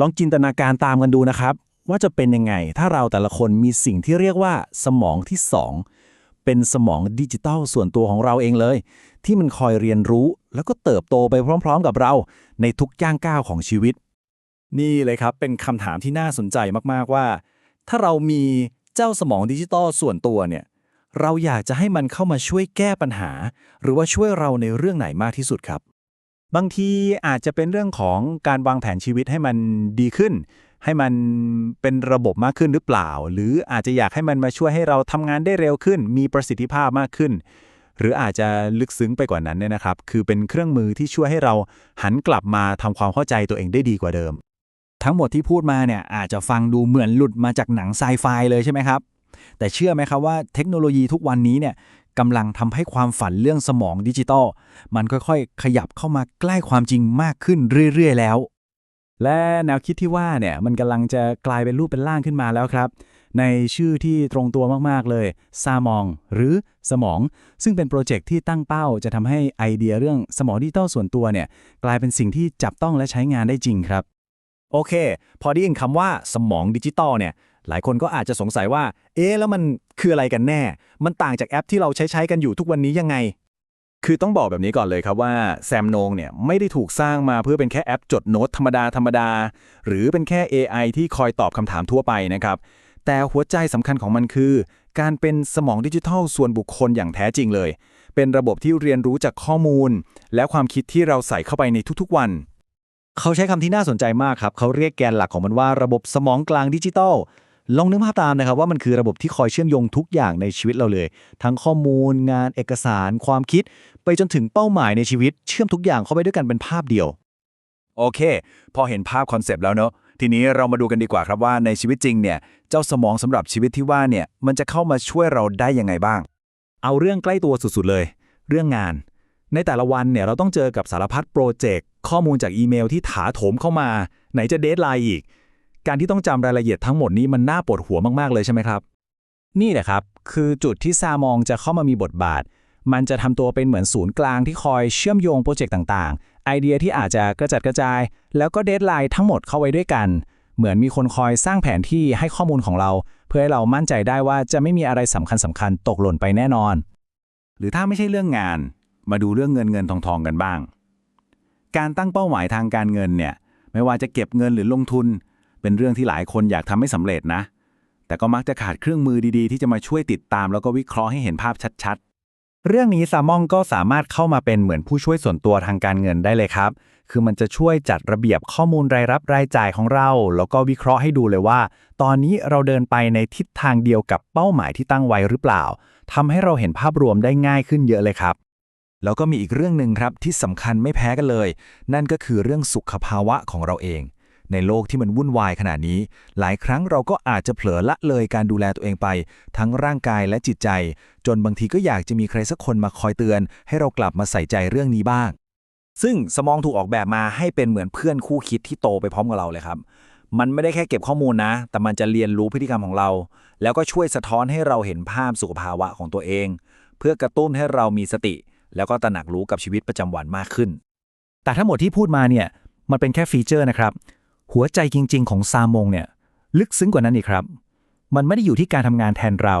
ลองจินตนาการตามกันดูนะครับ ว่าจะเป็นยังไงถ้าเราแต่ละคนมีสิ่งที่เรียกว่าสมองที่ 2 เป็นสมองดิจิทัลส่วนตัวของเราเองเลย ที่มันคอยเรียนรู้แล้วก็เติบโตไปพร้อม ๆ กับเรา ในทุกย่างก้าวของชีวิต นี่เลยครับเป็นคำถามที่น่าสนใจมากๆว่า ถ้าเรามีเจ้าสมองดิจิตอลส่วนตัวเนี่ยเราอยากจะให้มันเข้ามาช่วยแก้ปัญหา หรือว่าช่วยเราในเรื่องไหนมากที่สุดครับ บางทีอาจจะเป็นเรื่องของการวางแผนชีวิตให้มันดีขึ้น ให้มันเป็นระบบมากขึ้นหรือเปล่า หรืออาจจะอยากให้มันมาช่วยให้เราทำงานได้เร็วขึ้น มีประสิทธิภาพมากขึ้น หรืออาจจะลึกซึ้งไปกว่านั้นเนี่ยนะครับ คือเป็นเครื่องมือที่ช่วยให้เราหันกลับมาทำความเข้าใจตัวเองได้ดีกว่าเดิม ทั้งหมดที่พูดมาเนี่ยอาจจะฟังดูเหมือนหลุดมาจากหนังไซไฟเลยใช่ไหมครับแต่เชื่อไหมครับว่าเทคโนโลยีทุกวันนี้เนี่ย กำลังทำให้ความฝันเรื่องสมองดิจิตอลมันค่อยๆ ขยับเข้ามาใกล้ความจริงมากขึ้นเรื่อยๆ แล้ว และแนวคิดที่ว่าเนี่ยมันกำลังจะกลายเป็นรูปเป็นร่างขึ้นมาแล้วครับ ในชื่อที่ตรงตัวมากๆเลยซามอง หรือสมอง ซึ่งเป็นโปรเจกต์ที่ตั้งเป้าจะทำให้ไอเดียเรื่องสมองดิจิตอลส่วนตัวเนี่ยกลายเป็นสิ่งที่จับต้องและใช้งานได้จริงครับโอเค พอได้ยินคำว่าสมองดิจิตอลเนี่ย หลายคนก็อาจจะสงสัยว่า เอ๊ะแล้วมันคืออะไรกันแน่ มันต่างจากแอปที่เราใช้ใช้กันอยู่ทุกวันนี้ยังไง คือต้องบอกแบบนี้ก่อนเลยครับว่าแซมโนงเนี่ยไม่ได้ถูกสร้างมาเพื่อเป็นแค่แอปจดโน้ตธรรมดาธรรมดา หรือเป็นแค่ AI ที่คอยตอบคำถามทั่วไปนะครับ แต่หัวใจสำคัญของมันคือ การเป็นสมองดิจิทัลส่วนบุคคลอย่างแท้จริงเลย เป็นระบบที่เรียนรู้จากข้อมูล และความคิดที่เราใส่เข้าไปในทุกๆวันเขาใช้คำที่น่าสนใจมากครับ เขาเรียกแกนหลักของมันว่าระบบสมองกลางดิจิทัล ลองนึกภาพตามนะครับว่ามันคือระบบที่คอยเชื่อมโยงทุกอย่างในชีวิตเราเลย ทั้งข้อมูล งานเอกสาร ความคิด ไปจนถึงเป้าหมายในชีวิต เชื่อมทุกอย่างเข้าไปด้วยกันเป็นภาพเดียว โอเค พอเห็นภาพคอนเซปต์แล้วเนอะทีนี้เรามาดูกันดีกว่าครับว่าในชีวิตจริงเนี่ยเจ้าสมองสำหรับชีวิตที่ว่าเนี่ยมันจะเข้ามาช่วยเราได้ยังไงบ้าง เอาเรื่องใกล้ตัวสุดๆเลย เรื่องงาน ในแต่ละวันเนี่ยเราต้องเจอกับสารพัดโปรเจกต์ข้อมูลจากอีเมลที่ถาโถมเข้ามา ไหนจะเดทไลน์อีก การที่ต้องจำรายละเอียดทั้งหมดนี้มันน่าปวดหัวมากๆเลยใช่ไหมครับ นี่แหละครับ คือจุดที่ซามองจะเข้ามามีบทบาท มันจะทำตัวเป็นเหมือนศูนย์กลางที่คอยเชื่อมโยงโปรเจกต์ต่างๆ ไอเดียที่อาจจะกระจัดกระจาย แล้วก็เดทไลน์ทั้งหมดเข้าไว้ด้วยกัน เหมือนมีคนคอยสร้างแผนที่ให้ข้อมูลของเรา เพื่อให้เรามั่นใจได้ว่าจะไม่มีอะไรสำคัญสำคัญๆตกหล่นไปแน่นอน หรือถ้าไม่ใช่เรื่องงาน มาดูเรื่องเงินเงินทองทองกันบ้าง การตั้งเป้าหมายทางการเงินเนี่ยไม่ว่าจะเก็บเงินหรือลงทุน เป็นเรื่องที่หลายคนอยากทำให้สำเร็จนะ แต่ก็มักจะขาดเครื่องมือดีๆ ที่จะมาช่วยติดตามแล้วก็วิเคราะห์ให้เห็นภาพชัดๆเรื่องนี้ซามองก็สามารถเข้ามาเป็นเหมือนผู้ช่วยส่วนตัวทางการเงินได้เลยครับ คือมันจะช่วยจัดระเบียบข้อมูลรายรับรายจ่ายของเรา แล้วก็วิเคราะห์ให้ดูเลยว่า ตอนนี้เราเดินไปในทิศทางเดียวกับเป้าหมายที่ตั้งไว้หรือเปล่าทำให้เราเห็นภาพรวมได้ง่ายขึ้นเยอะเลยครับ แล้วก็มีอีกเรื่องหนึ่งครับที่สำคัญไม่แพ้กันเลย นั่นก็คือเรื่องสุขภาวะของเราเอง ในโลกที่มันวุ่นวายขนาดนี้ หลายครั้งเราก็อาจจะเผลอละเลยการดูแลตัวเองไป ทั้งร่างกายและจิตใจ จนบางทีก็อยากจะมีใครสักคนมาคอยเตือน ให้เรากลับมาใส่ใจเรื่องนี้บ้าง ซึ่งสมองถูกออกแบบมาให้เป็นเหมือนเพื่อนคู่คิดที่โตไปพร้อมกับเราเลยครับมันไม่ได้แค่เก็บข้อมูลนะ แต่มันจะเรียนรู้พฤติกรรมของเรา แล้วก็ช่วยสะท้อนให้เราเห็นภาพสุขภาวะของตัวเอง เพื่อกระตุ้นให้เรามีสติ แล้วก็ตระหนักรู้กับชีวิตประจำวันมากขึ้น แต่ทั้งหมดที่พูดมาเนี่ย มันเป็นแค่ฟีเจอร์นะครับ หัวใจจริง ๆ ของซามงเนี่ยลึกซึ้งกว่านั้นอีกครับ มันไม่ได้อยู่ที่การทำงานแทนเรา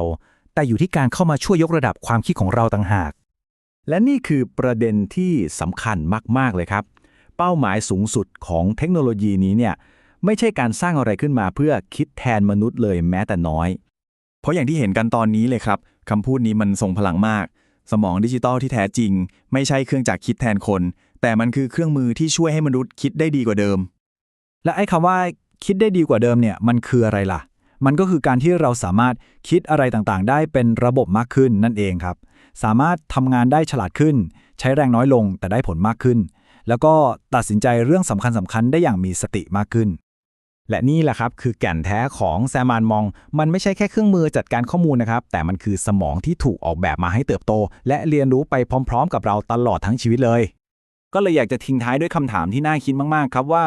แต่อยู่ที่การเข้ามาช่วยยกระดับความคิดของเราต่างหาก และนี่คือประเด็นที่สำคัญมาก ๆ เลยครับ เป้าหมายสูงสุดของเทคโนโลยีนี้เนี่ยไม่ใช่การสร้างอะไรขึ้นมาเพื่อคิดแทนมนุษย์เลยแม้แต่น้อย เพราะอย่างที่เห็นกันตอนนี้เลยครับคำพูดนี้มันทรงพลังมาก สมองดิจิตอลที่แท้จริง ไม่ใช่เครื่องจักรคิดแทนคน แต่มันคือเครื่องมือที่ช่วยให้มนุษย์คิดได้ดีกว่าเดิม และไอ้คำว่าคิดได้ดีกว่าเดิมเนี่ยมันคืออะไรล่ะ มันก็คือการที่เราสามารถคิดอะไรต่างๆ ได้เป็นระบบมากขึ้นนั่นเองครับ สามารถทำงานได้ฉลาดขึ้น ใช้แรงน้อยลงแต่ได้ผลมากขึ้น แล้วก็ตัดสินใจเรื่องสำคัญสำคัญได้อย่างมีสติมากขึ้น และนี่แหละครับคือแก่นแท้ของแซมานมอง มันไม่ใช่แค่เครื่องมือจัดการข้อมูลนะครับ แต่มันคือสมองที่ถูกออกแบบมาให้เติบโต และเรียนรู้ไปพร้อม ๆ กับเราตลอดทั้งชีวิตเลย ก็เลยอยากจะทิ้งท้ายด้วยคำถามที่น่าคิดมากๆ ครับว่า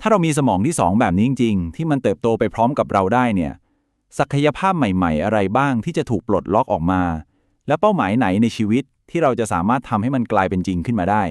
ถ้าเรามีสมองที่สองแบบนี้จริง ๆ ที่มันเติบโตไปพร้อมกับเราได้เนี่ย ศักยภาพใหม่ๆ อะไรบ้างที่จะถูกปลดล็อกออกมา และเป้าหมายไหนในชีวิตที่เราจะสามารถทำให้มันกลายเป็นจริงขึ้นมาได้